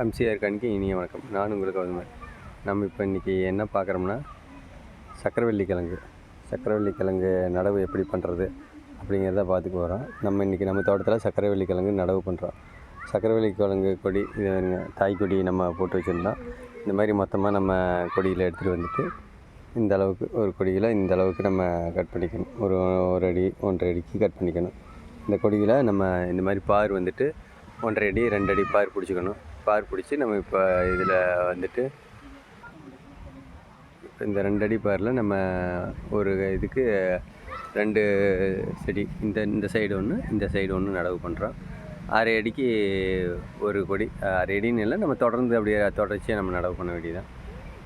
MCR கணிக்கு இனிய வணக்கம். நான் உங்களுக்கு அது நம்ம இப்போ இன்றைக்கி என்ன பார்க்குறோம்னா சக்கரவள்ளி கிழங்கு. சக்கரவள்ளி கிழங்கு நடவு எப்படி பண்ணுறது அப்படிங்கிறத பார்த்துக்க வரோம் நம்ம இன்றைக்கி நம்ம தோட்டத்தில் சக்கரவள்ளி கிழங்கு நடவு பண்ணுறோம் சக்கரவள்ளி கிழங்கு கொடி இது தாய் கொடி நம்ம போட்டு வச்சுருந்தோம். இந்த மாதிரி மொத்தமாக நம்ம கொடியில் எடுத்துகிட்டு வந்துட்டு இந்த அளவுக்கு ஒரு கொடியில் இந்த அளவுக்கு நம்ம கட் பண்ணிக்கணும். ஒரு ஒரு அடி ஒன்றரை அடிக்கு கட் பண்ணிக்கணும். இந்த கொடியில் நம்ம இந்த மாதிரி பார் வந்துட்டு ஒன்றரை அடி ரெண்டு அடி பார் பிடிச்சிக்கணும். பார் பிடிச்சி நம்ம இப்போ இதில் வந்துட்டு இந்த ரெண்டு அடி பாரில் நம்ம ஒரு இதுக்கு ரெண்டு செடி இந்த இந்த சைடு ஒன்று இந்த சைடு ஒன்று நடவு பண்ணுறோம் அரை அடிக்கு ஒரு கொடி அரை அடின்னு இல்லை நம்ம தொடர்ந்து அப்படியே தொடர்ச்சியாக நம்ம நடவு பண்ண வேண்டியதான்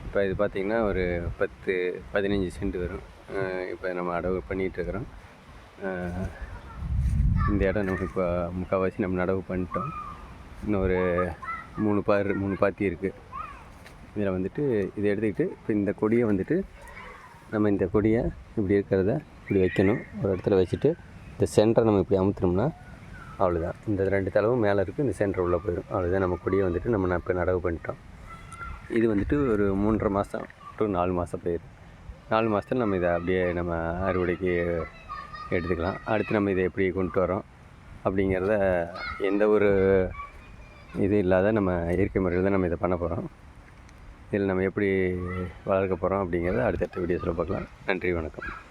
இப்போ இது பார்த்திங்கன்னா ஒரு பத்து பதினஞ்சு சென்ட் வரும். இப்போ நம்ம நடவு பண்ணிகிட்ருக்குறோம் இந்த இடம் நமக்கு இப்போ முக்கால்வாசி நம்ம நடவு பண்ணிட்டோம். இன்னும் ஒரு மூணு பார் மூணு பாத்தி இருக்குது இதில் வந்துட்டு இதை எடுத்துக்கிட்டு இப்போ இந்த கொடியை வந்துட்டு நம்ம இந்த கொடியை இப்படி இருக்கிறத இப்படி வைக்கணும். ஒரு இடத்துல வச்சுட்டு இந்த சென்டரை நம்ம இப்படி அமுத்துனோம்னா அவ்வளோதான் இந்த ரெண்டு தளவும் மேலே இருக்குது இந்த சென்டர் உள்ளே போயிடும். அவ்வளோதான் நம்ம கொடியை வந்துட்டு நம்ம இப்போ நடவு பண்ணிட்டோம். இது வந்துட்டு ஒரு மூன்றரை மாதம் டு நாலு மாதம் பயிர் நாலு மாதத்துல நம்ம இதை அப்படியே நம்ம அறுவடைக்கு எடுத்துக்கலாம். அடுத்து நம்ம இதை எப்படி கொண்டு வரோம் அப்படிங்கிறத எந்த ஒரு இது இல்லாத நம்ம இயற்கை முறையில் தான் நம்ம இதை பண்ண போகிறோம் இதில் நம்ம எப்படி வளர்க்க போகிறோம் அப்படிங்கிறத அடுத்தடுத்த வீடியோஸில் பார்க்கலாம். நன்றி வணக்கம்.